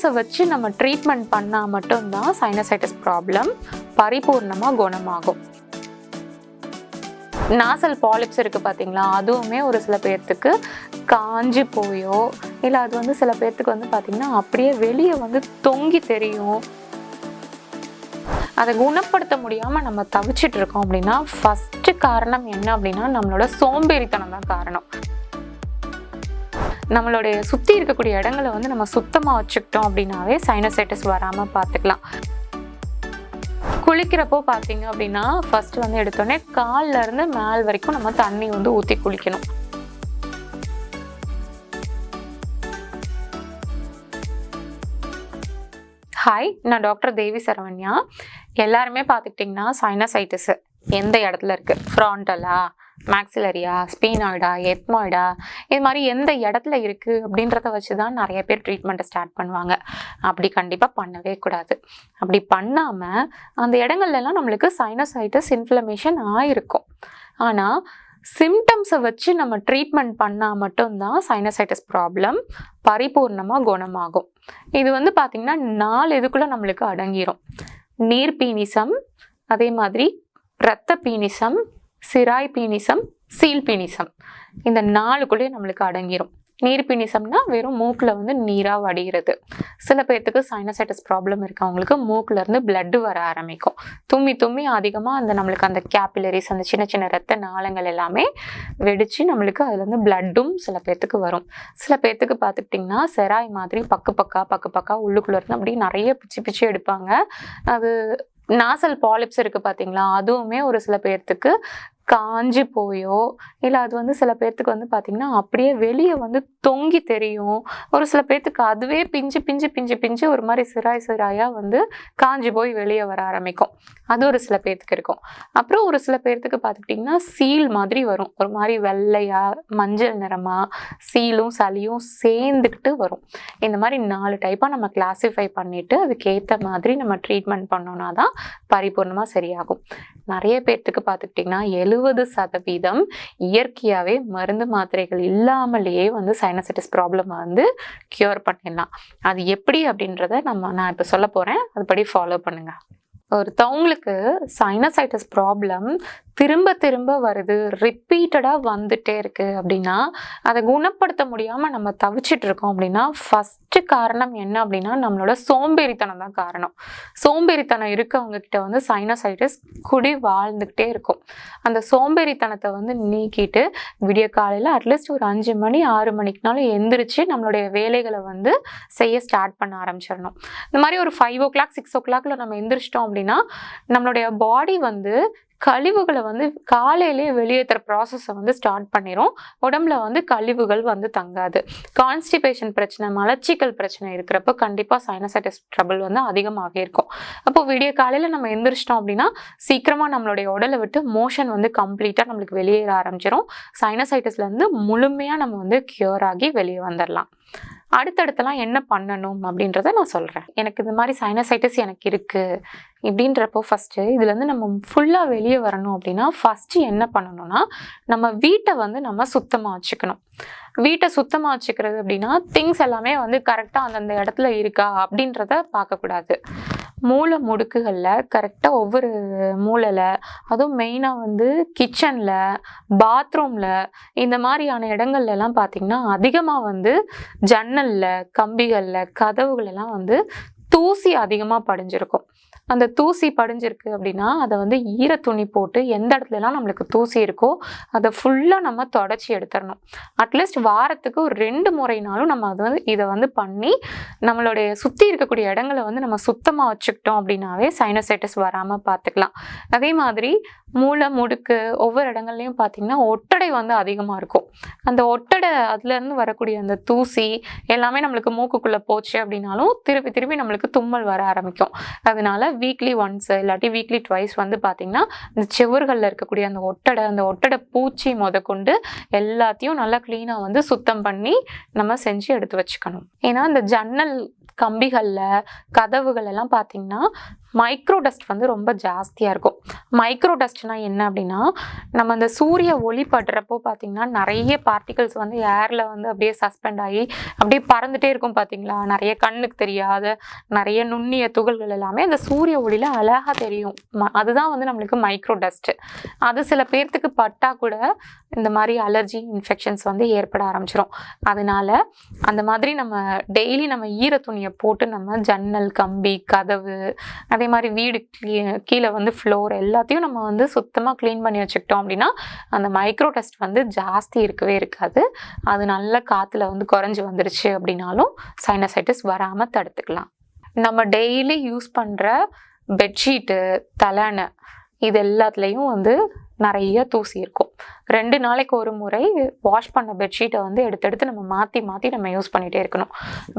சிம்டம்ஸை வச்சு நம்ம ட்ரீட்மெண்ட் பண்ணால் மட்டும்தான் சைனசைட்டிஸ் ப்ராப்ளம் பரிபூர்ணமாக குணமாகும். நாசல் பாலிப்ஸ் இருக்குது பார்த்தீங்களா அதுவுமே ஒரு சில பேர்த்துக்கு காஞ்சி போயோ இல்லை அது வந்து சில பேர்த்துக்கு வந்து பார்த்திங்கன்னா அப்படியே வெளியே வந்து தொங்கி தெரியும். அதை குணப்படுத்த முடியாமல் நம்ம தவிச்சிட்டு இருக்கோம் அப்படின்னா ஃபஸ்ட்டு காரணம் என்ன அப்படின்னா நம்மளோட சோம்பேறித்தனம் தான் காரணம். நம்மளுடைய சுற்றி இருக்கக்கூடிய இடங்களை வந்து நம்ம சுத்தமாக வச்சுக்கிட்டோம் அப்படின்னாவே சைனசைட்டிஸ் வராமல் பார்த்துக்கலாம். குளிக்கிறப்போ பார்த்தீங்க அப்படின்னா ஃபர்ஸ்ட் வந்து எடுத்தோடனே கால்ல இருந்து மேல் வரைக்கும் நம்ம தண்ணி வந்து ஊற்றி குளிக்கணும். ஹாய் நான் டாக்டர் தேவி சரவண்யா. எல்லாருமே பார்த்துக்கிட்டிங்கன்னா சைனசைட்டிஸு எந்த இடத்துல இருக்குது ஃப்ராண்டலா மேக்ஸிலரியா ஸ்பீனாய்டா எத்மாய்டா இது மாதிரி எந்த இடத்துல இருக்குது அப்படின்றத வச்சு தான் நிறைய பேர் ட்ரீட்மெண்ட்டை ஸ்டார்ட் பண்ணுவாங்க. அப்படி கண்டிப்பாக பண்ணவே கூடாது. அப்படி பண்ணாமல் அந்த இடங்கள்லாம் நம்மளுக்கு சைனசைட்டிஸ் இன்ஃப்ளமேஷன் ஆயிருக்கும். ஆனால் சிம்டம்ஸை வச்சு நம்ம ட்ரீட்மெண்ட் பண்ணால் மட்டும்தான் சைனசைட்டிஸ் ப்ராப்ளம் பரிபூர்ணமாக குணமாகும். இது வந்து பார்த்திங்கன்னா நாலு இதுக்குள்ளே நம்மளுக்கு அடங்கிரும்? நீர் பீனிசம் அதே மாதிரி இரத்த பீனிசம் சிராய் பீனிசம் சீல் பீனிசம். இந்த நாலுக்குள்ளேயே நம்மளுக்கு அடங்கிரும். நீர் பீனிசம்னா வெறும் மூக்கில் வந்து நீராக வடிகிறது. சில பேர்த்துக்கு சைனசைட்டிஸ் ப்ராப்ளம் இருக்கவங்களுக்கு மூக்கில் இருந்து blood வர ஆரம்பிக்கும். தும்மி தும்மி அதிகமாக அந்த நம்மளுக்கு அந்த கேபிலரிஸ் அந்த சின்ன சின்ன ரத்த நாளங்கள் எல்லாமே வெடிச்சு நம்மளுக்கு அதுலேருந்து பிளட்டும் சில பேர்த்துக்கு வரும். சில பேர்த்துக்கு பார்த்துக்கிட்டிங்கன்னா செராய் மாதிரி பக்கு பக்கா பக்கு பக்கா உள்ளுக்குள்ளே இருந்து அப்படியே நிறைய பிச்சு பிச்சு எடுப்பாங்க. அது நாசல் பாலிப்ஸ் இருக்குது பார்த்தீங்களா அதுவுமே ஒரு சில பேர்த்துக்கு காஞ்சி போயோ இல்லை அது வந்து சில பேர்த்துக்கு வந்து பார்த்திங்கன்னா அப்படியே வெளியே வந்து தொங்கி தெரியும். ஒரு சில பேர்த்துக்கு அதுவே பிஞ்சு பிஞ்சு பிஞ்சு பிஞ்சு ஒரு மாதிரி சிராய் சிராயாக வந்து காஞ்சி போய் வெளியே வர ஆரம்பிக்கும். அது ஒரு சில பேர்த்துக்கு இருக்கும். அப்புறம் ஒரு சில பேர்த்துக்கு பார்த்துக்கிட்டிங்கன்னா சீல் மாதிரி வரும். ஒரு மாதிரி வெள்ளையாக மஞ்சள் நிறமாக சீலும் சளியும் சேர்ந்துக்கிட்டு வரும். இந்த மாதிரி நாலு டைப்பாக நம்ம கிளாஸிஃபை பண்ணிவிட்டு அதுக்கேற்ற மாதிரி நம்ம ட்ரீட்மெண்ட் பண்ணோன்னா தான் பரிபூர்ணமாக சரியாகும். நிறைய பேர்த்துக்கு பார்த்துக்கிட்டிங்கன்னா அறுபது சதவீதம் இயற்கையாகவே மருந்து மாத்திரைகள் இல்லாமலேயே வந்து சைனசைட்டிஸ் ப்ராப்ளம் வந்து க்யூர் பண்ணிடலாம். அது எப்படி அப்படின்றத நம்ம நான் இப்போ சொல்ல போகிறேன் அதுபடி ஃபாலோ பண்ணுங்கள் ஒருத்தவங்களுக்கு சைனசைட்டிஸ் ப்ராப்ளம் திரும்ப திரும்ப வருது ரிப்பீட்டடாக வந்துட்டே இருக்குது அப்படின்னா அதை குணப்படுத்த முடியாமல் நம்ம தவிச்சிட்டு இருக்கோம் அப்படின்னா ஃபஸ்ட்டு காரணம் என்ன அப்படின்னா நம்மளோட சோம்பேறித்தனம் தான் காரணம். சோம்பேறித்தனம் இருக்கவங்க கிட்ட வந்து சைனசைட்டிஸ் குடி வாழ்ந்துக்கிட்டே இருக்கும். அந்த சோம்பேறித்தனத்தை வந்து நீக்கிட்டு விடிய காலையில் அட்லீஸ்ட் ஒரு அஞ்சு மணி ஆறு மணிக்குனாலும் எந்திரிச்சு நம்மளுடைய வேலைகளை வந்து செய்ய ஸ்டார்ட் பண்ண ஆரம்பிச்சிடணும். இந்த மாதிரி ஒரு ஃபைவ் ஓ கிளாக் சிக்ஸ் ஓ கிளாக்ல நம்ம எந்திரிச்சிட்டோம் அப்படின்னா நம்மளுடைய பாடி வந்து கழிவுகளை வந்து காலையிலேயே வெளியேற்றுற ப்ராசஸை வந்து ஸ்டார்ட் பண்ணிடும் உடம்புல வந்து கழிவுகள் வந்து தங்காது. கான்ஸ்டிபேஷன் பிரச்சனை மலச்சிக்கல் பிரச்சனை இருக்கிறப்ப கண்டிப்பாக சைனசைட்டிஸ் ட்ரபிள் வந்து அதிகமாகவே இருக்கும். அப்போ விடிய காலையில் நம்ம எந்திரிச்சிட்டோம் அப்படின்னா சீக்கிரமாக நம்மளுடைய உடலை விட்டு மோஷன் வந்து கம்ப்ளீட்டாக நம்மளுக்கு வெளியேற ஆரம்பிச்சிடும் சைனசைட்டிஸ்லேருந்து முழுமையாக நம்ம வந்து க்யூர் ஆகி வெளியே வந்துடலாம் அடுத்தடுத்தலாம் என்ன பண்ணணும் அப்படின்றத நான் சொல்கிறேன் எனக்கு இந்த மாதிரி சைனசைட்டிஸ் எனக்கு இருக்குது இப்படின்றப்போ ஃபஸ்ட்டு இதுலேருந்து நம்ம ஃபுல்லாக வெளியே வரணும் அப்படின்னா ஃபஸ்ட்டு என்ன பண்ணணும்னா நம்ம வீட்டை வந்து நம்ம சுத்தமாக வச்சுக்கணும். வீட்டை சுத்தமாக வச்சுக்கிறது அப்படின்னா திங்ஸ் எல்லாமே வந்து கரெக்டாக அந்தந்த இடத்துல இருக்கா அப்படின்றத பார்க்கக்கூடாது. மூளை முடுக்குகளில் கரெக்டாக ஒவ்வொரு மூலையில் அதுவும் மெயினாக வந்து கிச்சனில் பாத்ரூமில் இந்த மாதிரியான இடங்கள்லாம் பார்த்திங்கன்னா அதிகமாக வந்து ஜன்னலில் கம்பிகளில் கதவுகளெல்லாம் வந்து தூசி அதிகமாக படிஞ்சிருக்கும். அந்த தூசி படிஞ்சிருக்கு அப்படின்னா அதை வந்து ஈர துணி போட்டு எந்த இடத்துலலாம் நம்மளுக்கு தூசி இருக்கோ அதை ஃபுல்லாக நம்ம தொடச்சி எடுத்துடணும். அட்லீஸ்ட் வாரத்துக்கு ஒரு ரெண்டு முறைனாலும் நம்ம அது வந்து இதை வந்து பண்ணி நம்மளுடைய சுற்றி இருக்கக்கூடிய இடங்களை வந்து நம்ம சுத்தமாக வச்சுக்கிட்டோம் அப்படின்னாவே சைனசைட்டிஸ் வராமல் பார்த்துக்கலாம் அதே மாதிரி மூளை முடுக்கு ஒவ்வொரு இடங்கள்லையும் பார்த்தீங்கன்னா ஒட்டடை வந்து அதிகமாக இருக்கும். அந்த ஒட்டடை அதுலேருந்து வரக்கூடிய அந்த தூசி எல்லாமே நம்மளுக்கு மூக்குக்குள்ளே போச்சு அப்படின்னாலும் திருப்பி திருப்பி நம்மளுக்கு தும்மல் வர ஆரம்பிக்கும். அதனால வீக்லி ஒன்ஸ் இல்லாட்டி வீக்லி ட்வைஸ் வந்து பார்த்திங்கன்னா இந்த செவர்களில் இருக்கக்கூடிய அந்த ஒட்டடை அந்த ஒட்டடை பூச்சி முதற்கொண்டு எல்லாத்தையும் நல்லா க்ளீனாக வந்து சுத்தம் பண்ணி நம்ம செஞ்சு எடுத்து வச்சுக்கணும். ஏன்னா இந்த ஜன்னல் கம்பிகளில் கதவுகள் எல்லாம் பார்த்தீங்கன்னா மைக்ரோ டஸ்ட் வந்து ரொம்ப ஜாஸ்தியாக இருக்கும். மைக்ரோ டஸ்ட்னால் என்ன அப்படின்னா நம்ம அந்த சூரிய ஒளி படுறப்போ பார்த்தீங்கன்னா நிறைய பார்ட்டிகல்ஸ் வந்து ஏரில் வந்து அப்படியே சஸ்பெண்ட் ஆகி அப்படியே பறந்துட்டே இருக்கும் பார்த்தீங்களா நிறைய கண்ணுக்கு தெரியாத நிறைய நுண்ணிய துகள்கள் எல்லாமே அந்த சூரிய ஒளியில் அழகாக தெரியும். அதுதான் வந்து நம்மளுக்கு மைக்ரோ டஸ்ட்டு அது சில பேர்த்துக்கு பட்டால் கூட இந்த மாதிரி அலர்ஜி இன்ஃபெக்ஷன்ஸ் வந்து ஏற்பட ஆரம்பிச்சிடும் அதனால அந்த மாதிரி நம்ம டெய்லி நம்ம ஈர துணியை போட்டு நம்ம ஜன்னல் கம்பி கதவு அதே மாதிரி வீடு கீழே வந்து ஃப்ளோர் எல்லாத்தையும் நம்ம வந்து சுத்தமாக க்ளீன் பண்ணி வச்சுக்கிட்டோம் அப்படின்னா அந்த மைக்ரோ டஸ்ட் வந்து ஜாஸ்தி இருக்கவே இருக்காது. அது நல்ல காற்றுல வந்து குறைஞ்சி வந்துருச்சு அப்படின்னாலும் சைனசைட்டிஸ் வராமல் தடுத்துக்கலாம். நம்ம டெய்லி யூஸ் பண்ணுற பெட்ஷீட்டு தலைனை இது எல்லாத்துலேயும் வந்து நிறைய தூசி இருக்கும். ரெண்டு நாளைக்கு ஒரு முறை வாஷ் பண்ண பெட்ஷீட்டை வந்து எடுத்து எடுத்து நம்ம மாற்றி மாற்றி நம்ம யூஸ் பண்ணிகிட்டே இருக்கணும்.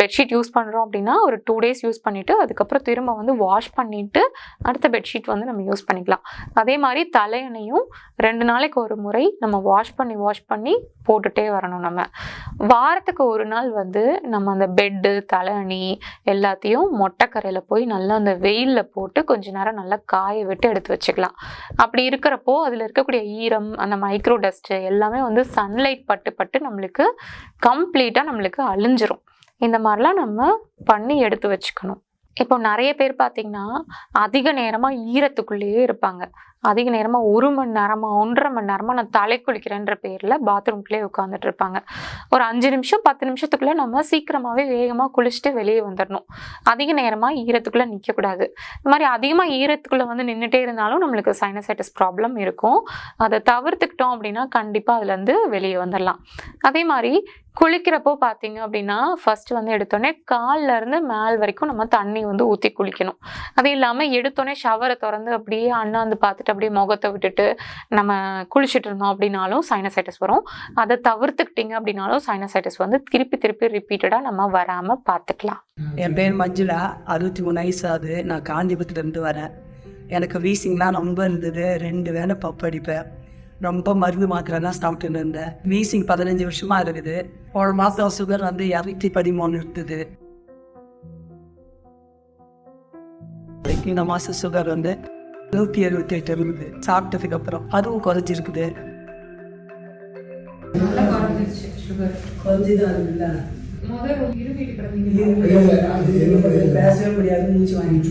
பெட்ஷீட் யூஸ் பண்ணுறோம் அப்படின்னா ஒரு டூ டேஸ் யூஸ் பண்ணிவிட்டு அதுக்கப்புறம் திரும்ப வந்து வாஷ் பண்ணிவிட்டு அடுத்த பெட்ஷீட் வந்து நம்ம யூஸ் பண்ணிக்கலாம். அதே மாதிரி தலையணையும் ரெண்டு நாளைக்கு ஒரு முறை நம்ம வாஷ் பண்ணி வாஷ் பண்ணி போட்டுட்டே வரணும் நம்ம. வாரத்துக்கு ஒரு நாள் வந்து நம்ம அந்த பெட்டு தலையணி எல்லாத்தையும் மொட்டைக்கரையில் போய் நல்லா அந்த வெயிலில் போட்டு கொஞ்ச நேரம் நல்லா காய விட்டு எடுத்து வச்சுக்கலாம். அப்படி இருக்கிறப்போ அதில் இருக்கக்கூடிய ஈரம் அந்த மைக்ரோ டஸ்ட்டு எல்லாமே வந்து சன்லைட் பட்டு பட்டு நம்மளுக்கு கம்ப்ளீட்டாக நம்மளுக்கு அழிஞ்சிரும். இந்த மாதிரிலாம் நம்ம பண்ணி எடுத்து வச்சுக்கணும். இப்போ நிறைய பேர் பார்த்தீங்கன்னா அதிக நேரமாக ஈரத்துக்குள்ளேயே இருப்பாங்க. அதிக நேரமாக ஒரு மணி நேரமாக ஒன்றரை மணி நேரமாக நான் தலை குளிக்கிறேன்ற பேரில் பாத்ரூம்குள்ளே உட்காந்துட்டு இருப்பாங்க ஒரு அஞ்சு நிமிஷம் பத்து நிமிஷத்துக்குள்ளே நம்ம சீக்கிரமாகவே வேகமாக குளிச்சுட்டு வெளியே வந்துடணும் அதிக நேரமாக ஈரத்துக்குள்ளே நிற்கக்கூடாது இந்த மாதிரி அதிகமாக ஈரத்துக்குள்ளே வந்து நின்றுட்டே இருந்தாலும் நம்மளுக்கு சைனசைட்டிஸ் ப்ராப்ளம் இருக்கும். அதை தவிர்த்துக்கிட்டோம் அப்படின்னா கண்டிப்பாக அதுலேருந்து வெளியே வந்துடலாம் அதே மாதிரி குளிக்கிறப்போ பார்த்தீங்க அப்படின்னா ஃபர்ஸ்ட் வந்து எடுத்தோடனே காலிலேருந்து மேல் வரைக்கும் நம்ம தண்ணி வந்து ஊற்றி குளிக்கணும். அது இல்லாமல் எடுத்தோடனே ஷவரை திறந்து அப்படியே அண்ணாந்து பார்த்துட்டு அப்படியே முகத்தை விட்டுட்டு நம்ம குளிச்சுட்டு இருந்தோம் அப்படின்னாலும் சைனசைட்டிஸ் வரும். அதை தவிர்த்துக்கிட்டீங்க அப்படின்னாலும் சைனசைட்டிஸ் வந்து திருப்பி திருப்பி ரிப்பீட்டடாக நம்ம வராமல் பார்த்துக்கலாம். என் பேர் மஞ்சுளா. அறுபத்தி மூணு வயசு ஆகுது நான் காஞ்சிபுரத்துலேருந்து வரேன். எனக்கு வீசிங்லாம் ரொம்ப இருந்தது. ரெண்டு வேளை பப்படிப்பேன் ரொம்ப மருந்து மாத்திரை தான் சாப்பிட்டு இருந்தேன். வீசிங் பதினஞ்சு வருஷமாக இருக்குது. ஒரு மாதம் சுகர் வந்து இரநூத்தி பதிமூணு இருந்தது. இந்த மாதம் சுகர் வந்து நூற்றி எழுபத்தி எட்டு இருக்குது சாப்பிட்டதுக்கு அப்புறம் அதுவும் குறைஞ்சிருக்குது. பேசவே முடியாது மூச்சு வாங்கிட்டு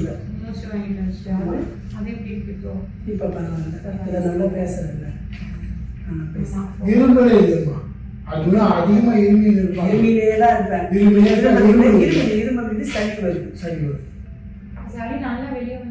இப்போ? பரவாயில்ல. இதை நல்லா பேசுறேன்ல இரும்பலே இல்லைம்மா அதுதான் அதிகமா இருமி இருப்பாங்க இருமிலே தான் இருப்பேன். இருமிலே தான் இருமல் இருமல் இருமல் இருமல் வந்து சளி வருது. சரி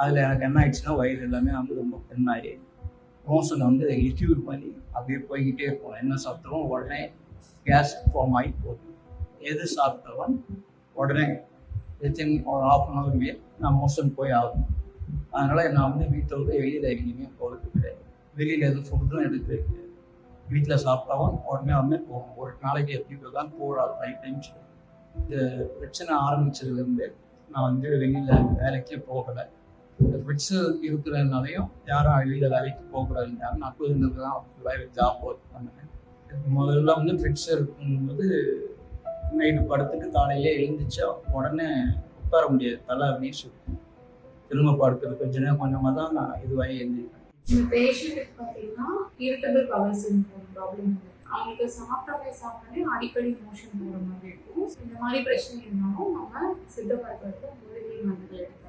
அதில் எனக்கு என்ன ஆயிடுச்சுன்னா வயிறு எல்லாமே வந்து ரொம்ப பெண்ணாகி மோஷன் வந்து லிக்யூட் பண்ணி அப்படியே போய்கிட்டே இருக்கும் என்ன சாப்பிட்டாலும் உடனே கேஸ் ஃபார்ம் ஆகி போகும் எது சாப்பிட்டாலும் உடனே வித்தின் ஒரு ஆஃப் அன் ஹவர்லேயே நான் மோஷன் போய் ஆகணும். அதனால் நான் வந்து வீட்டை விட்டு வெளியில் எங்கேயுமே போகிறது கிடையாது. வெளியில் எதுவும் ஃபுட்டும் எடுக்கிறது கிடையாது வீட்டில் சாப்பிட்டாவும் உடனே உடனே போகும் ஒரு நாளைக்கு எப்படி தான் போகிறாரு நைட் டைம்ஸ் இந்த பிரச்சனை ஆரம்பிச்சதுலேருந்து நான் வந்து வெளியில் வேலைக்கே போகலை. இந்த ஃபிட்ஸு இருக்கிறதுனாலையும் யாரும் வெளியில் வேலைக்கு போகக்கூடாதுன்றாங்க நாற்பது புதுங்கிறது தான் வேலை ஜாப் ஒர்க் பண்ணேன் முதல்ல வந்து ஃபிட்ஸ் இருக்கும்போது நைட்டு படுத்துட்டு காலையிலே எழுந்திரிச்சா உடனே உட்கார முடியாது. தலை அப்படியே சுற்றும் திரும்ப படுக்கிறது கொஞ்ச நேரம் கொஞ்சமாக தான் நான் இதுவாகி எழுந்திருக்கேன் இந்த பேஷண்ட்டுக்கு பார்த்தீங்கன்னா இரிட்டபிள் பவர் சிண்ட்ரோம் ப்ராப்ளம் அவங்களுக்கு சாப்பிட்டாலே சாப்பிட்டாலே அடிக்கடி மோஷன் போகிற மாதிரி இருக்கும். இந்த மாதிரி பிரச்சனை இருந்தாலும் நம்ம சித்த மருத்துவத்தை மூலிகை மருந்துகள்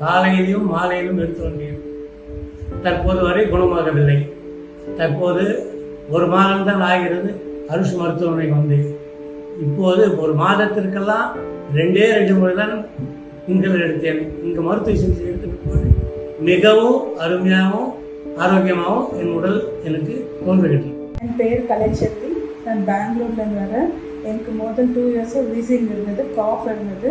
காலையிலும் மாலையிலும் எடுத்து வந்தேன். தற்போது வரை குணமாகவில்லை. தற்போது ஒரு மாதம்தான் ஆகிறது. அருஷ் மருத்துவமனை வந்து இப்போது ஒரு மாதத்திற்கெல்லாம் ரெண்டே ரெண்டு முறை தான் இன்கள் எடுத்தேன். இங்கே மருத்துவ சிகிச்சை எடுத்த போது மிகவும் அருமையாகவும் ஆரோக்கியமாகவும் என் உடல் எனக்கு தோன்றுகின்றது என் பெயர் கலைச்செல்வி நான் பெங்களூர்லேருந்து வரேன். எனக்கு மோர் தென் டூ இயர்ஸாக வீசிங் இருந்தது காஃப் இருந்தது.